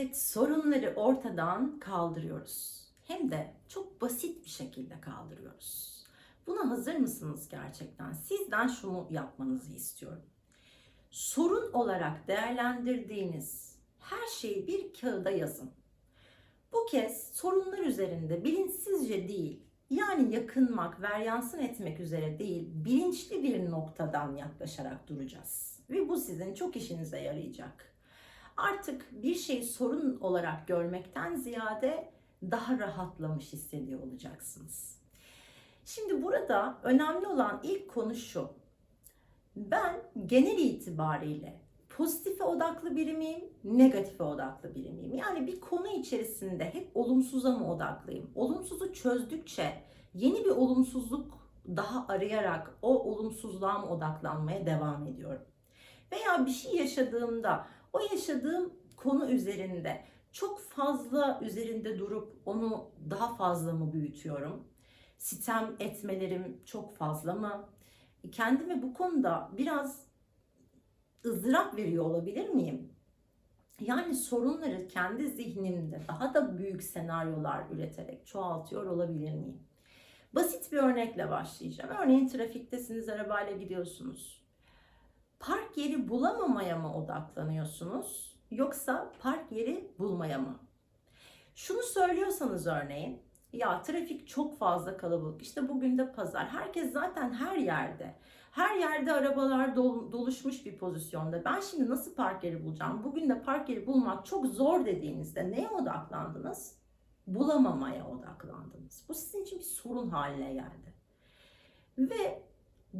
Evet, sorunları ortadan kaldırıyoruz. Hem de çok basit bir şekilde kaldırıyoruz. Buna hazır mısınız gerçekten? Sizden şunu yapmanızı istiyorum. Sorun olarak değerlendirdiğiniz her şeyi bir kağıda yazın. Bu kez sorunlar üzerinde bilinçsizce değil, yani yakınmak, veryansın etmek üzere değil, bilinçli bir noktadan yaklaşarak duracağız. Ve bu sizin çok işinize yarayacak. Artık bir şeyi sorun olarak görmekten ziyade daha rahatlamış hissediyor olacaksınız. Şimdi burada önemli olan ilk konu şu. Ben genel itibariyle pozitife odaklı biri miyim, negatife odaklı biri miyim? Yani bir konu içerisinde hep olumsuza mı odaklıyım? Olumsuzu çözdükçe yeni bir olumsuzluk daha arayarak o olumsuzluğa mı odaklanmaya devam ediyorum? Veya bir şey yaşadığımda o yaşadığım konu üzerinde çok fazla üzerinde durup onu daha fazla mı büyütüyorum? Sitem etmelerim çok fazla mı? Kendime bu konuda biraz ızdırap veriyor olabilir miyim? Yani sorunları kendi zihnimde daha da büyük senaryolar üreterek çoğaltıyor olabilir miyim? Basit bir örnekle başlayacağım. Örneğin trafiktesiniz, arabayla gidiyorsunuz. Park yeri bulamamaya mı odaklanıyorsunuz yoksa park yeri bulmaya mı? Şunu söylüyorsanız örneğin ya trafik çok fazla kalabalık. İşte bugün de pazar. Herkes zaten her yerde. Her yerde arabalar dol- doluşmuş bir pozisyonda. Ben şimdi nasıl park yeri bulacağım? Bugün de park yeri bulmak çok zor dediğinizde neye odaklandınız? Bulamamaya odaklandınız. Bu sizin için bir sorun haline geldi. Ve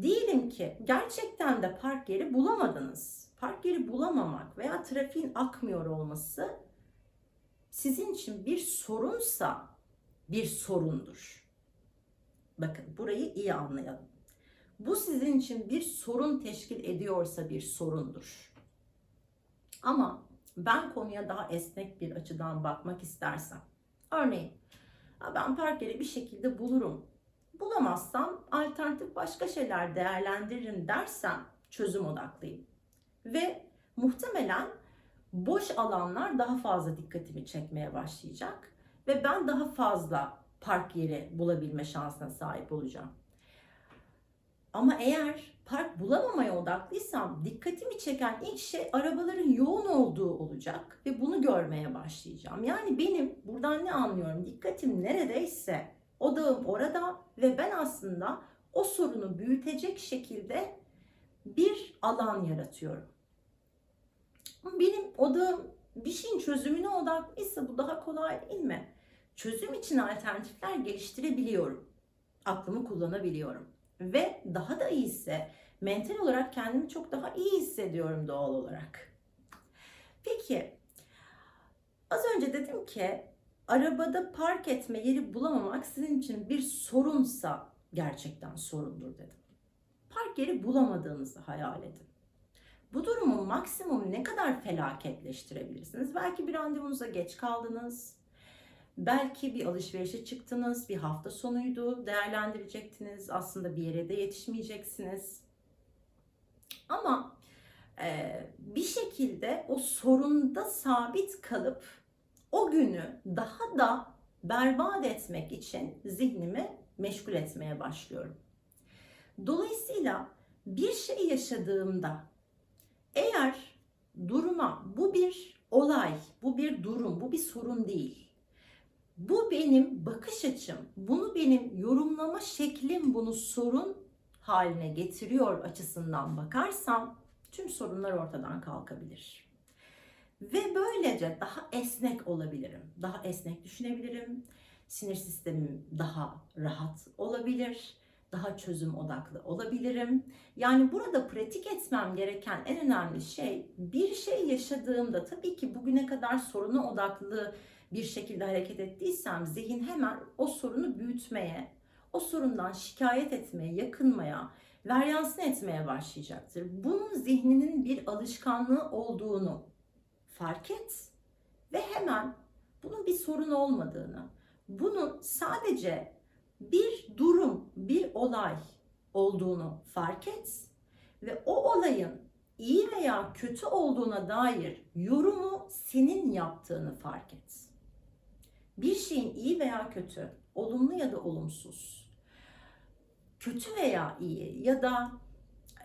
diyelim ki gerçekten de park yeri bulamadınız. Park yeri bulamamak veya trafiğin akmıyor olması sizin için bir sorunsa bir sorundur. Bakın burayı iyi anlayalım. Bu sizin için bir sorun teşkil ediyorsa bir sorundur. Ama ben konuya daha esnek bir açıdan bakmak istersem. Örneğin ben park yeri bir şekilde bulurum. Bulamazsam alternatif başka şeyler değerlendiririm dersem çözüm odaklıyım. Ve muhtemelen boş alanlar daha fazla dikkatimi çekmeye başlayacak ve ben daha fazla park yeri bulabilme şansına sahip olacağım. Ama eğer park bulamamaya odaklıysam dikkatimi çeken ilk şey arabaların yoğun olduğu olacak ve bunu görmeye başlayacağım. Yani benim buradan ne anlıyorum? Dikkatim neredeyse odağım orada ve ben aslında o sorunu büyütecek şekilde bir alan yaratıyorum. Benim odağım bir şeyin çözümüne odaklıysa bu daha kolay değil mi? Çözüm için alternatifler geliştirebiliyorum. Aklımı kullanabiliyorum. Ve daha da iyiyse mental olarak kendimi çok daha iyi hissediyorum doğal olarak. Peki az önce dedim ki arabada park etme yeri bulamamak sizin için bir sorunsa gerçekten sorundur dedim. Park yeri bulamadığınızı hayal edin. Bu durumu maksimum ne kadar felaketleştirebilirsiniz? Belki bir randevunuza geç kaldınız. Belki bir alışverişe çıktınız, bir hafta sonuydu, değerlendirecektiniz. Aslında bir yere de yetişmeyeceksiniz. Ama e, bir şekilde o sorunda sabit kalıp o günü daha da berbat etmek için zihnimi meşgul etmeye başlıyorum. Dolayısıyla bir şey yaşadığımda eğer duruma bu bir olay, bu bir durum, bu bir sorun değil. Bu benim bakış açım, bunu benim yorumlama şeklim bunu sorun haline getiriyor açısından bakarsam tüm sorunlar ortadan kalkabilir. Ve böylece daha esnek olabilirim. Daha esnek düşünebilirim. Sinir sistemim daha rahat olabilir. Daha çözüm odaklı olabilirim. Yani burada pratik etmem gereken en önemli şey bir şey yaşadığımda tabii ki bugüne kadar soruna odaklı bir şekilde hareket ettiysem zihin hemen o sorunu büyütmeye, o sorundan şikayet etmeye, yakınmaya, veryansın etmeye başlayacaktır. Bunun zihninin bir alışkanlığı olduğunu fark et ve hemen bunun bir sorun olmadığını, bunun sadece bir durum, bir olay olduğunu fark et ve o olayın iyi veya kötü olduğuna dair yorumu senin yaptığını fark et. Bir şeyin iyi veya kötü, olumlu ya da olumsuz, kötü veya iyi ya da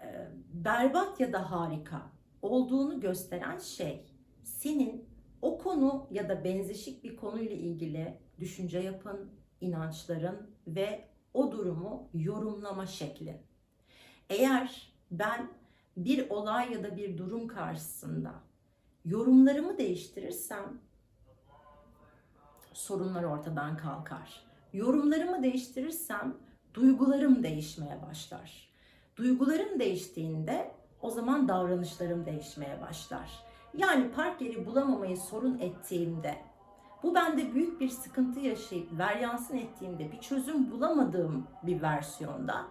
e, berbat ya da harika olduğunu gösteren şey senin o konu ya da benzeşik bir konuyla ilgili düşünce yapın, inançların ve o durumu yorumlama şeklin. Eğer ben bir olay ya da bir durum karşısında yorumlarımı değiştirirsem sorunlar ortadan kalkar. Yorumlarımı değiştirirsem duygularım değişmeye başlar. Duygularım değiştiğinde o zaman davranışlarım değişmeye başlar. Yani park yeri bulamamayı sorun ettiğimde, bu bende büyük bir sıkıntı yaşayıp veryansın ettiğimde bir çözüm bulamadığım bir versiyonda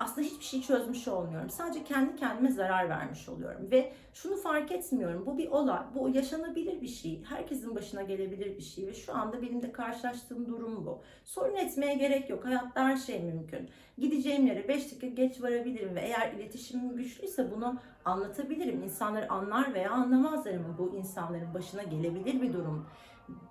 aslında hiçbir şey çözmüş olmuyorum. Sadece kendi kendime zarar vermiş oluyorum. Ve şunu fark etmiyorum. Bu bir olay. Bu yaşanabilir bir şey. Herkesin başına gelebilir bir şey. Ve şu anda benim de karşılaştığım durum bu. Sorun etmeye gerek yok. Hayatta her şey mümkün. Gideceğim yere 5 dakika geç varabilirim. Ve eğer iletişimim güçlüyse bunu anlatabilirim. İnsanlar anlar veya anlamazlar ama bu insanların başına gelebilir bir durum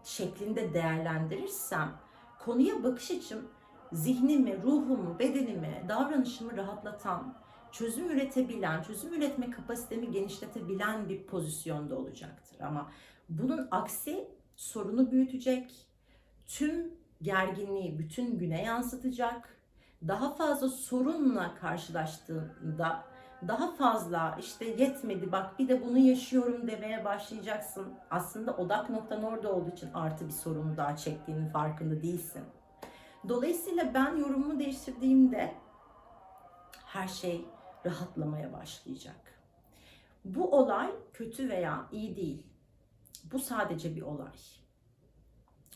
şeklinde değerlendirirsem konuya bakış açım zihnimi, ruhumu, bedenimi, davranışımı rahatlatan, çözüm üretebilen, çözüm üretme kapasitemi genişletebilen bir pozisyonda olacaktır. Ama bunun aksi sorunu büyütecek, tüm gerginliği bütün güne yansıtacak, daha fazla sorunla karşılaştığında daha fazla işte yetmedi bak bir de bunu yaşıyorum demeye başlayacaksın. Aslında odak noktan orada olduğu için artı bir sorunu daha çektiğinin farkında değilsin. Dolayısıyla ben yorumumu değiştirdiğimde her şey rahatlamaya başlayacak. Bu olay kötü veya iyi değil. Bu sadece bir olay.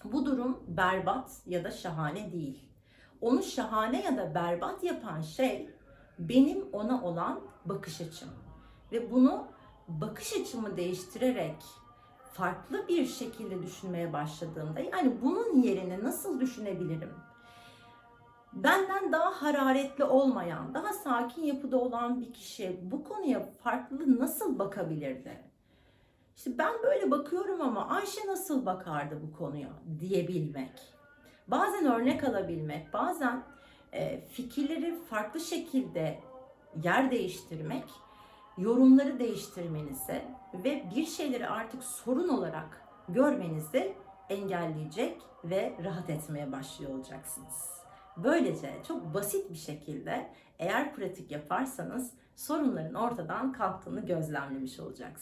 Bu durum berbat ya da şahane değil. Onu şahane ya da berbat yapan şey benim ona olan bakış açım. Ve bunu bakış açımı değiştirerek farklı bir şekilde düşünmeye başladığımda yani bunun yerine nasıl düşünebilirim? Benden daha hararetli olmayan, daha sakin yapıda olan bir kişi bu konuya farklı nasıl bakabilirdi? İşte ben böyle bakıyorum ama Ayşe nasıl bakardı bu konuya diyebilmek. Bazen örnek alabilmek, bazen e, fikirleri farklı şekilde yer değiştirmek, yorumları değiştirmenizi ve bir şeyleri artık sorun olarak görmenizi engelleyecek ve rahat etmeye başlıyor olacaksınız. Böylece çok basit bir şekilde eğer pratik yaparsanız sorunların ortadan kalktığını gözlemlemiş olacaksınız.